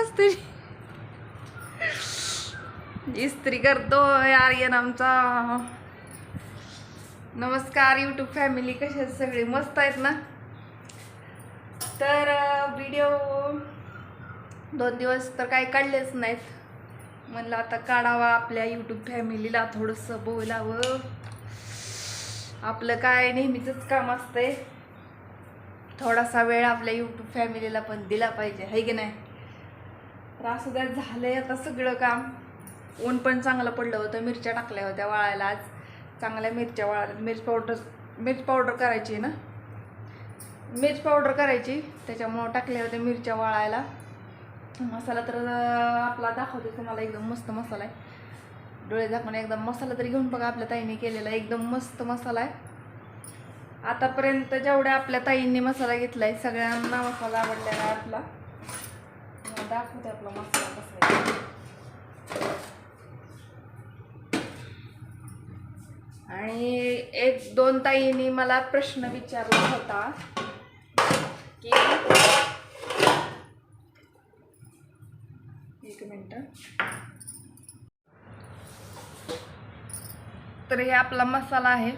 इस्त्री इस्त्री करतो आर्यन आमचा. नमस्कार यूट्यूब फॅमिली कशा सगळे? मस्त आहेत ना? तर व्हिडिओ दोन दिवस तर काही काढलेच नाहीत. म्हणलं आता काढावा आपल्या यूट्यूब फॅमिलीला थोडंसं बोलावं. आपलं काय नेहमीचंच काम असतंय. थोडासा वेळ आपल्या यूट्यूब फॅमिलीला पण दिला पाहिजे है की नाही? तर असं काय झालंय आता सगळं काम. ऊन पण चांगलं पडलं होतं मिरच्या टाकल्या होत्या वाळायला आज. चांगल्या मिरच्या वाळायला मिरच पावडर मिरच पावडर करायची ना? मिरच पावडर करायची. त्याच्यामुळं टाकल्या होत्या मिरच्या वाळायला. मसाला तर आपला दाखवते तुम्हाला एकदम मस्त मसाला आहे. डोळे झाकून एकदम मसाला तरी घेऊन बघा आपल्या ताईने केलेला एकदम मस्त मसाला आहे. आतापर्यंत जेवढ्या आपल्या ताईंनी मसाला घेतला आहे सगळ्यांना मसाला आवडलेला आहे आपला. दाखवते आपला मसाला कसा आणि एक दोन ताईंनी मला प्रश्न विचारला होता की एक मिनटं. तर हे आपला मसाला आहे.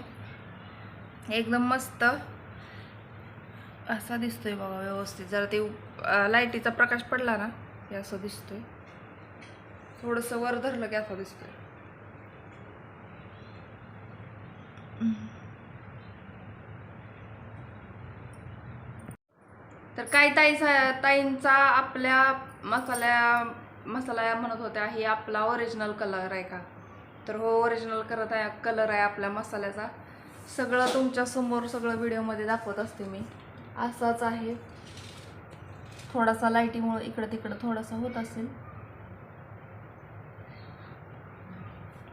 एकदम मस्त. असा दिसतोय बघा व्यवस्थित. जरा ते लाईटीचा प्रकाश पडला ना हे असं दिसतोय. थोडंसं वर धरलं की असं दिसतोय. तर काही ताई ताईंचा आपल्या मसाल्या मसाला म्हणत होत्या हे आपला ओरिजिनल कलर आहे का? तर हो ओरिजिनल करत आहे कलर आहे आपल्या मसाल्याचा. सगळं तुमच्यासमोर सगळं व्हिडिओमध्ये दाखवत असते मी. असाच आहे. थोडासा लाईटीमुळं इकडं तिकडं थोडासा होत असेल.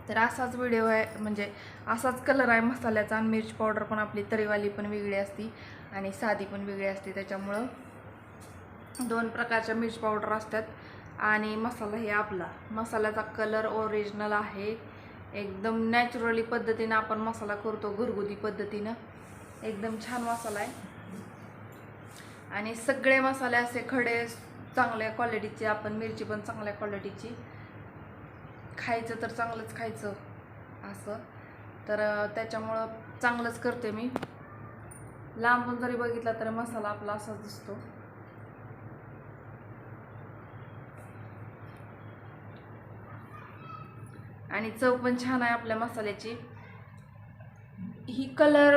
तर असाच व्हिडिओ आहे म्हणजे असाच कलर आहे मसाल्याचा आणि मिरची पावडर पण आपली तरीवाली पण वेगळी असती आणि साधी पण वेगळी असते. त्याच्यामुळं दोन प्रकारच्या मिरची पावडर असतात आणि मसाला हे आपला. मसाल्याचा कलर ओरिजिनल आहे. एकदम नॅचरली पद्धतीनं आपण मसाला करतो घरगुती पद्धतीनं. एकदम छान मसाला आहे. आणि सगळे मसाले असे खडे चांगल्या क्वालिटीचे आपण मिरची पण चांगल्या क्वालिटीची खायचं तर चांगलंच खायचं असं. तर त्याच्यामुळं चांगलंच करते मी. लांबून जरी बघितला तर मसाला आपला असाच दिसतो. आणि चव पण छान आहे आपल्या मसाल्याची. ही कलर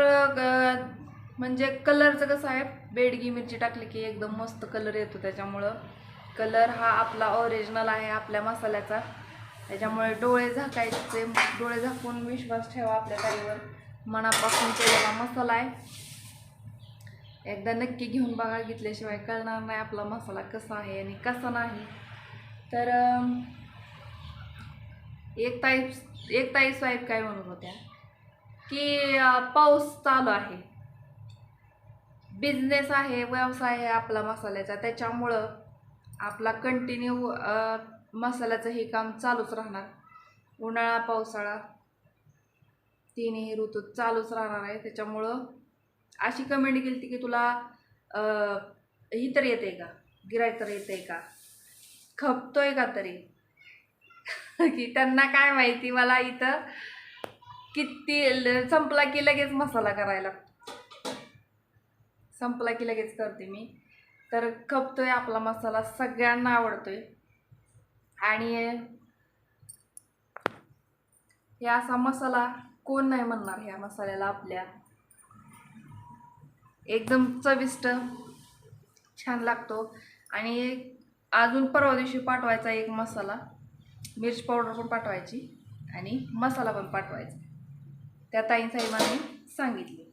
म्हणजे कलरचं कसं आहे बेडगी मिरची टाकली की एकदम मस्त कलर येतो त्याच्यामुळं. कलर हा आपला ओरिजिनल आहे आपल्या मसाल्याचा. त्याच्यामुळे डोळे झाकायचे डोळे झाकून विश्वास ठेवा आपल्या ताईवर. मनापासून केलेला मसाला आहे. एकदा नक्की घेऊन बघा घेतल्याशिवाय कळणार नाही आपला मसाला कसा आहे आणि कसा नाही. तर एक ताई एक ताई साहेब काय म्हणत होत्या? की पाऊस चालू आहे. बिझनेस आहे व्यवसाय आहे आपला मसाल्याचा. त्याच्यामुळं आपला कंटिन्यू मसाल्याचं हे काम चालूच राहणार. उन्हाळा पावसाळा तिन्ही ऋतू चालूच राहणार आहे. त्याच्यामुळं अशी कमेंट केली ती की तुला ही तर येते का? गिराय तर येते का? खपतोय का तरी? की त्यांना काय माहिती? मला इथं किती संपला की लगेच मसाला करायला. लागतो संपला की लगेच करते मी. तर खपतोय आपला मसाला सगळ्यांना आवडतोय. आणि हे असा मसाला कोण नाही म्हणणार ह्या मसाल्याला आपल्या. एकदम चविष्ट छान लागतो. आणि अजून परवा दिवशी पाठवायचा एक मसाला मिरची पावडर पण पाठवायची आणि मसाला पण पाठवायचा. त्या ताईंसाहेबांनी सांगितले.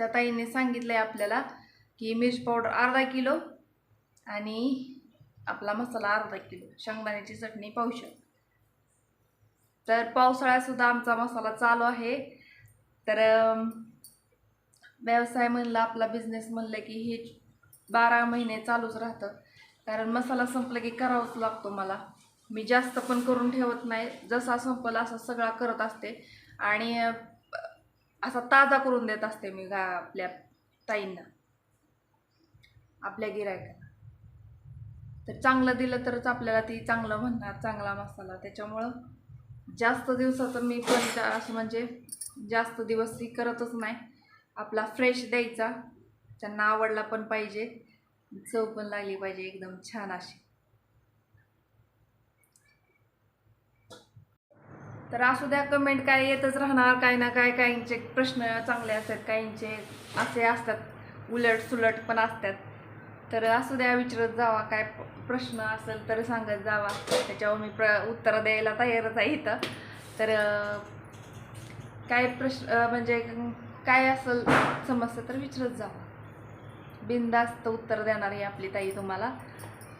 त्या ताईने सांगितलं आहे आपल्याला की मिरची पावडर अर्धा किलो आणि आपला मसाला अर्धा किलो शेंगदाण्याची चटणी पावशे तर पावसाळ्यात आमचा मसाला चालू आहे. तर व्यवसाय म्हणलं आपला बिझनेस म्हणलं की हे बारा महिने चालूच राहतं. कारण मसाला संपला की करावाच लागतो मला. मी जास्त पण करून ठेवत नाही. जसा संपला असा सगळा करत असते. आणि असा ताजा करून देत असते मी गा आपल्या ताईंना. आपल्या गिरायकांना तर चांगलं दिलं तरच आपल्याला ती चांगलं म्हणणार चांगला मसाला. त्याच्यामुळं जास्त दिवसाचं मी पण असं म्हणजे जास्त दिवस ही करतच नाही. आपला फ्रेश द्यायचा. त्यांना आवडला पण पाहिजे. चव पण लागली पाहिजे एकदम छान अशी. तर असू द्या कमेंट काय येतच राहणार काय ना काय काहींचे प्रश्न चांगले असतात काहींचे असे असतात उलट सुलट पण असतात. तर असू द्या विचारत जावा काय प्रश्न असेल तर सांगत जावा. त्याच्यावर मी प्र उत्तरं द्यायला तयारच आहे इथं. तर काय प्रश्न म्हणजे काय असेल समस्या तर विचारत जावा. बिंदास्त उत्तर देणार आहे आपली ताई तुम्हाला.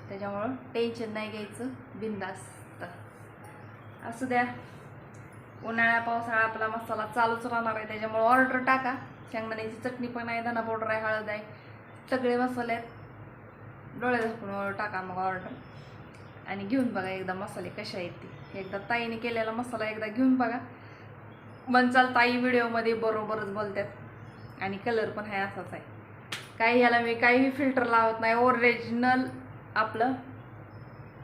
त्याच्यामुळं टेन्शन नाही घ्यायचं बिंदास्त असू द्या. उन्हाळ्या पावसाळा आपला मसाला चालूच राहणार आहे त्याच्यामुळे ऑर्डर टाका. शेंगदाण्याची चटणी पण आहे धना पावडर आहे हळद आहे. सगळे मसाले आहेत. डोळे झाकून ऑर्डर टाका मग ऑर्डर आणि घेऊन बघा एकदा मसाले कसे आहेत ते. एकदा ताईने केलेला मसाला एकदा घेऊन बघा. म्हणचाल ताई व्हिडिओमध्ये बरोबरच बोलतात. आणि कलर पण आहे असाच आहे. काही ह्याला मी काहीही फिल्टर लावत नाही ओरिजिनल आपलं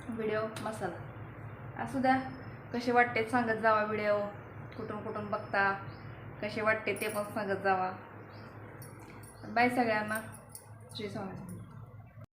व्हिडिओ मसाला. असू द्या. कसे वाटते सांगत जावा व्हिडिओ कुठून कुठून बघता? कसे वाटते ते पण सांगत जावा. बाय सगळ्यांना. श्री स्वामी.